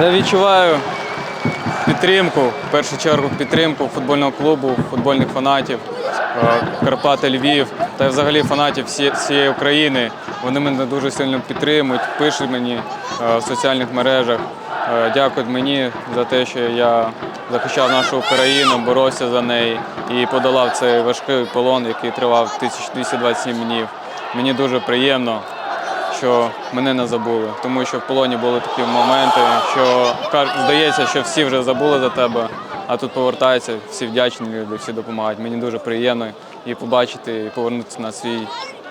Я відчуваю підтримку, в першу чергу підтримку футбольного клубу, футбольних фанатів, е, Карпати Львів та взагалі фанатів всієї України. Вони мене дуже сильно підтримують, пишуть мені е, в соціальних мережах, е, дякують мені за те, що я захищав нашу Україну, боровся за неї і подолав цей важкий полон, який тривав 1227 днів. Мені дуже приємно що мене не забули, тому що в полоні були такі моменти, що здається, що всі вже забули за тебе, а тут повертаються, всі вдячні люди, всі допомагають. Мені дуже приємно і побачити, і повернутися на свій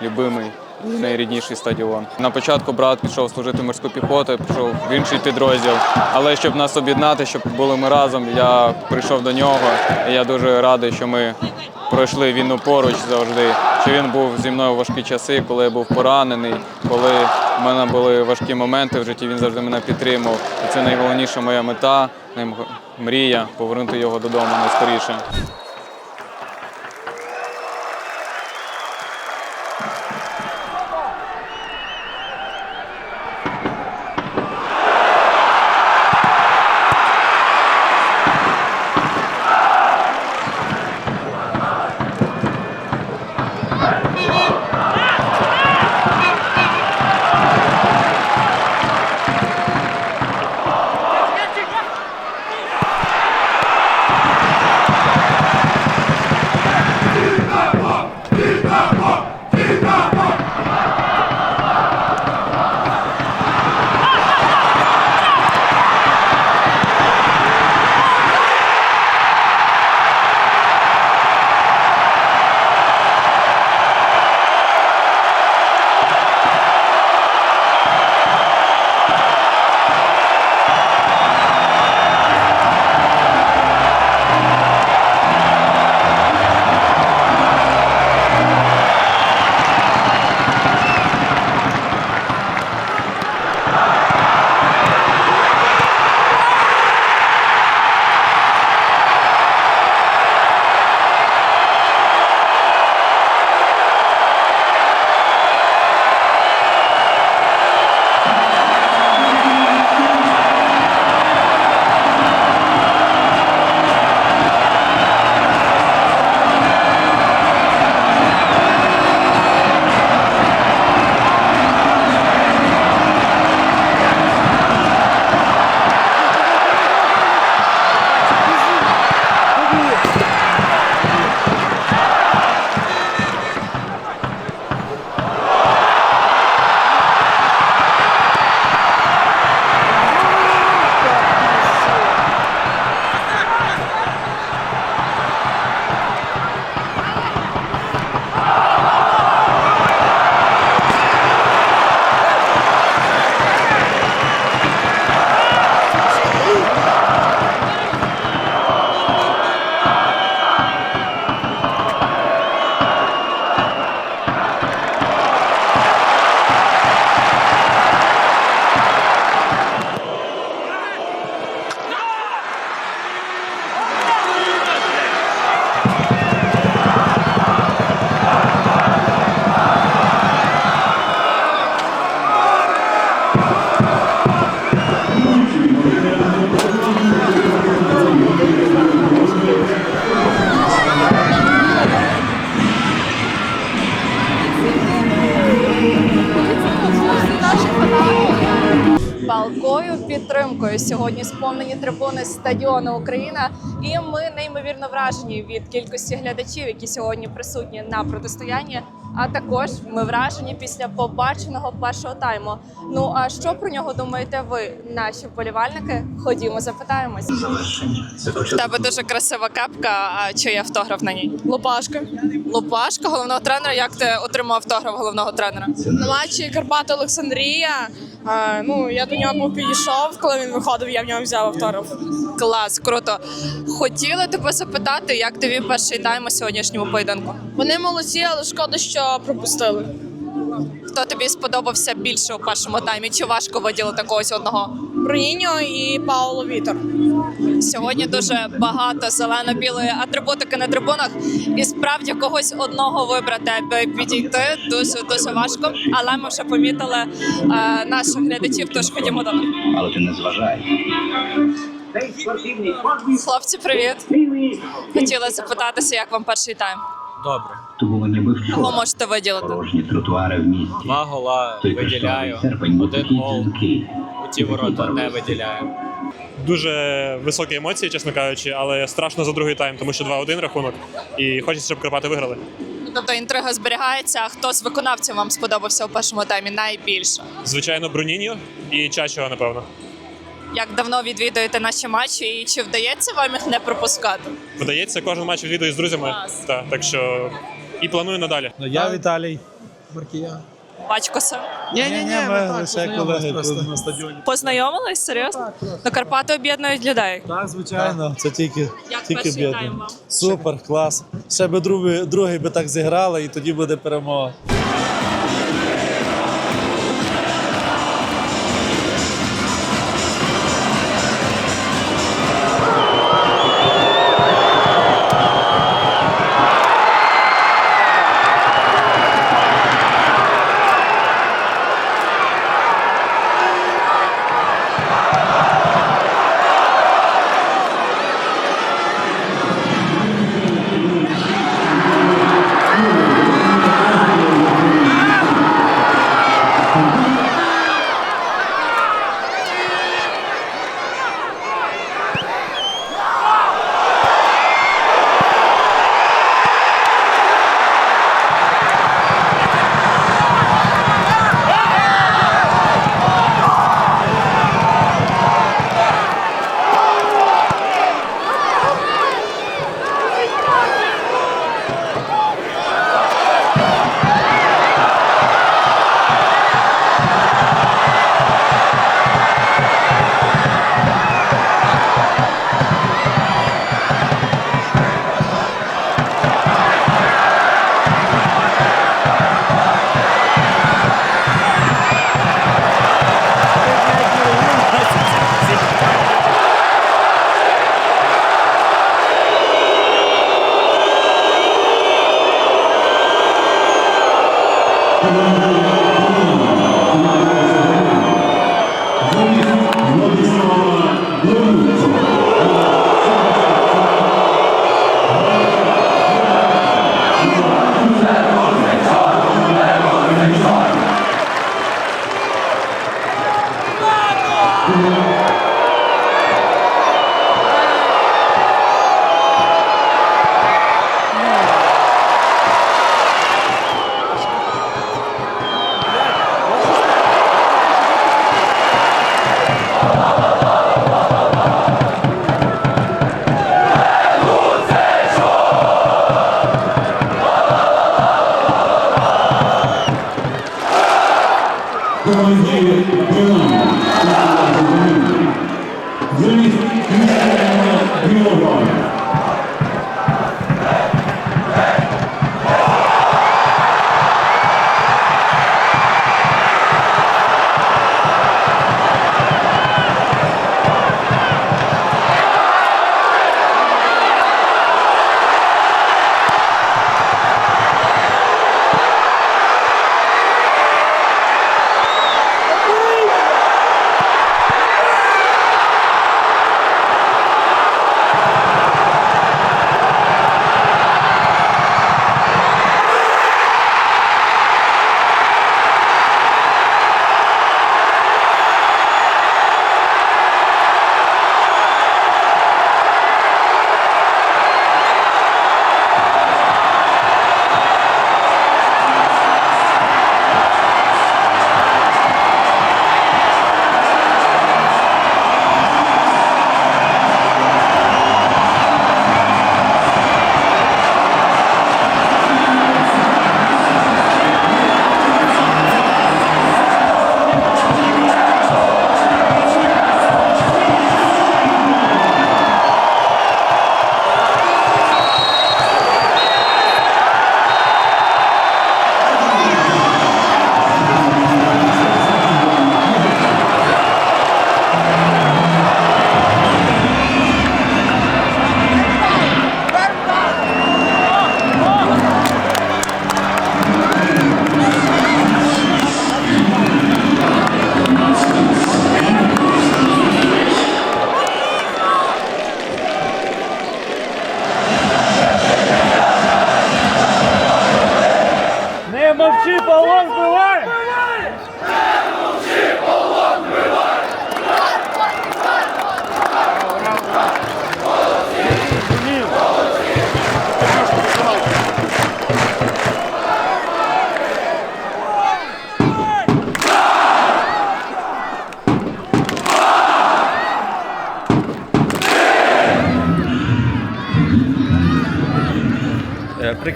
любимий. Найрідніший стадіон. На початку брат пішов служити морську піхоту, пішов в інший підрозділ. Але щоб нас об'єднати, щоб були ми разом, я прийшов до нього. І я дуже радий, що ми пройшли війну поруч завжди. Що він був зі мною в важкі часи, коли я був поранений, коли в мене були важкі моменти в житті, він завжди мене підтримав. І це найголовніша моя мета, мрія повернути його додому найскоріше. Підтримкою. Сьогодні сповнені трибуни стадіону Україна, і ми неймовірно вражені від кількості глядачів, які сьогодні присутні на протистоянні. А також ми вражені після побаченого першого тайму. Ну а що про нього думаєте ви, наші вболівальники? Ходімо, запитаємось. В тебе дуже красива кепка. А чи є автограф на ній? Лопашка. Лупашка головного тренера. Як ти отримав автограф головного тренера? На матчі Карпати Олександрія. Е, ну, я до нього підійшов, коли він виходив, я в нього взяв автограф. Клас, круто. Хотіла тебе запитати, як тобі перший тайм у сьогоднішньому поєдинку? Вони молодці, але шкода, що пропустили. Хто тобі сподобався більше у першому таймі? Чи важко виділити когось одного? Броніньо і Пауло Вітер. Сьогодні дуже багато зелено-білої атрибутики на трибунах, і справді когось одного вибрати, аби підійти дуже дуже важко. Але ми вже помітили е, наших глядачів. Тож ходімо до них. але ти не зважай. Хлопці, привіт! Хотіла запитатися, як вам перший тайм? Добре. Кого можете виділити? Порожні тротуари в місті. Два гола виділяю, один гол у ті ворота не виділяю. Дуже високі емоції, чесно кажучи, але страшно за другий тайм, тому що 2-1 рахунок. І хочеться, щоб Карпати виграли. Тобто інтрига зберігається. А хто з виконавців вам сподобався у першому таймі найбільше? Звичайно, Бруніньо і Чачо, напевно. Як давно відвідуєте наші матчі, і чи вдається вам їх не пропускати? Вдається, кожен матч відвідую з друзями. Та, так що і планую надалі. Ну, я Віталій Маркія. Батько сам. Ні, ні, ні, ми лише колеги тут на стадіоні. Познайомились? Серйозно? Ну, Карпати об'єднують людей. Так, звичайно, це тільки, Як тільки перший бідно. тайм вам? Супер, клас. Ще би другий, другий би так зіграли, і тоді буде перемога.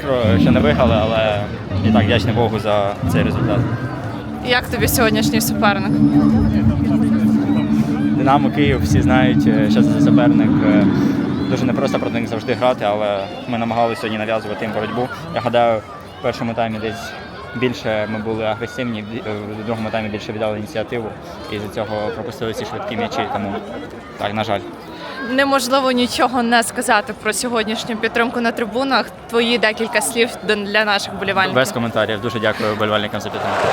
Прикро, що не виграли, але і так вдячний Богу за цей результат. Як тобі сьогоднішній суперник? Динамо Київ всі знають, е, що це за суперник. Е, Дуже непросто проти них завжди грати, але ми намагалися сьогодні нав'язувати їм боротьбу. Я гадаю, в першому таймі десь більше ми були агресивні, в в другому таймі більше віддали ініціативу і з цього пропустили ці швидкі м'ячі. Тому так, на жаль. Неможливо нічого не сказати про сьогоднішню підтримку на трибунах. Твої декілька слів для наших болівальників. Без коментарів. Дуже дякую болівальникам за підтримку.